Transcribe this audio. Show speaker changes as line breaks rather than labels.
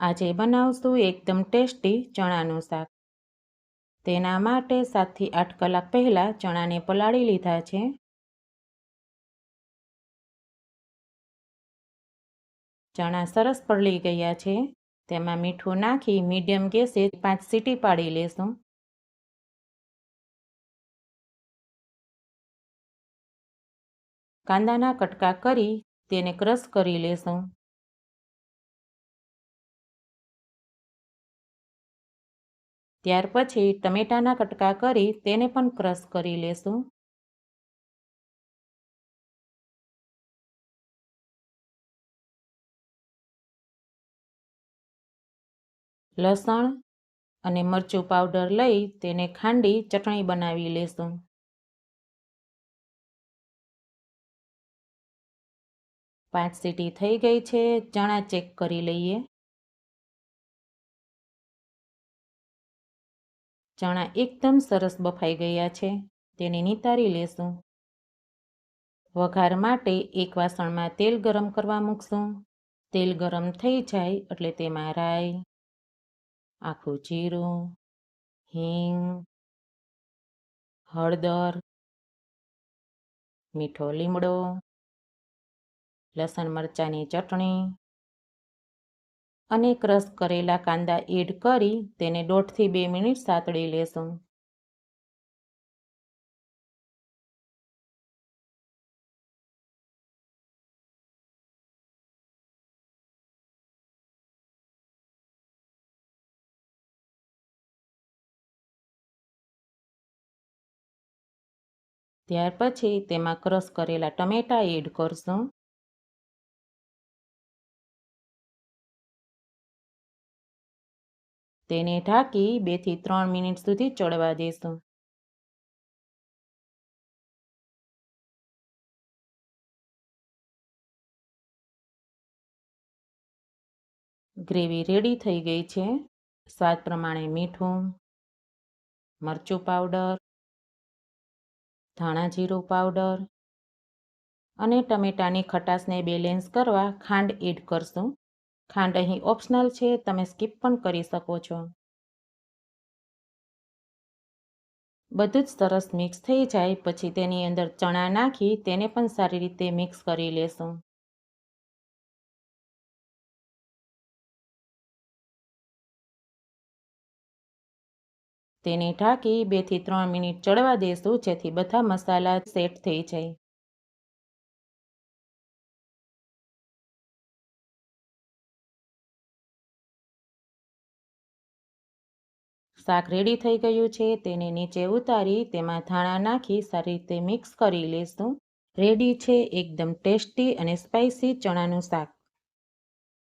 આજે બનાવશું એકદમ ટેસ્ટી ચણાનું શાક. તેના માટે સાતથી આઠ કલાક પહેલાં ચણાને પલાળી લીધા છે. ચણા સરસ પલળી ગયા છે. તેમાં મીઠું નાખી મીડિયમ ગેસે પાંચ સીટી પાડી લેશું. કાંદાના કટકા કરી તેને ક્રશ કરી લેશું. ત્યાર પછી ટમેટાના કટકા કરી તેને પણ ક્રશ કરી લેશું. લસણ અને મરચું પાવડર લઈ તેને ખાંડી ચટણી બનાવી લેશું. પાંચ સીટી થઈ ગઈ છે, ચણા ચેક કરી લઈએ. ચણા એકદમ સરસ બફાઈ ગયા છે. તેને નિતારી લેશું. વઘાર માટે એક વાસણમાં તેલ ગરમ કરવા મૂકશું. તેલ ગરમ થઈ જાય એટલે તેમાં રાઈ, આખું જીરું, હિંગ, હળદર, મીઠો લીમડો, લસણ મરચાંની ચટણી અને ક્રશ કરેલા કાંદા એડ કરી તેને દોઢથી બે મિનિટ સાતળી લેશું. ત્યાર પછી તેમાં ક્રશ કરેલા ટમેટા એડ કરશું. તેને ઢાંકી બેથી ત્રણ મિનિટ સુધી ચડવા દેશું. ગ્રેવી રેડી થઈ ગઈ છે. સ્વાદ પ્રમાણે મીઠું, મરચું પાવડર, ધાણા જીરું પાવડર અને ટમેટાની ખટાશને બેલેન્સ કરવા ખાંડ એડ કરશું. ખાંડ અહીં ઓપ્શનલ છે, તમે સ્કીપ પણ કરી શકો છો. બધું જ સરસ મિક્સ થઈ જાય, પછી તેની અંદર ચણા નાખી તેને પણ સારી રીતે મિક્સ કરી લેશું. તેને ઢાંકી બેથી ત્રણ મિનિટ ચડવા દેશું, જેથી બધા મસાલા સેટ થઈ જાય. શાક રેડી થઈ ગયું છે, તેને નીચે ઉતારી, તેમાં ધાણા નાખી સારી રીતે મિક્સ કરી લેશું. રેડી છે, એકદમ ટેસ્ટી અને સ્પાઇસી ચણાનું શાક.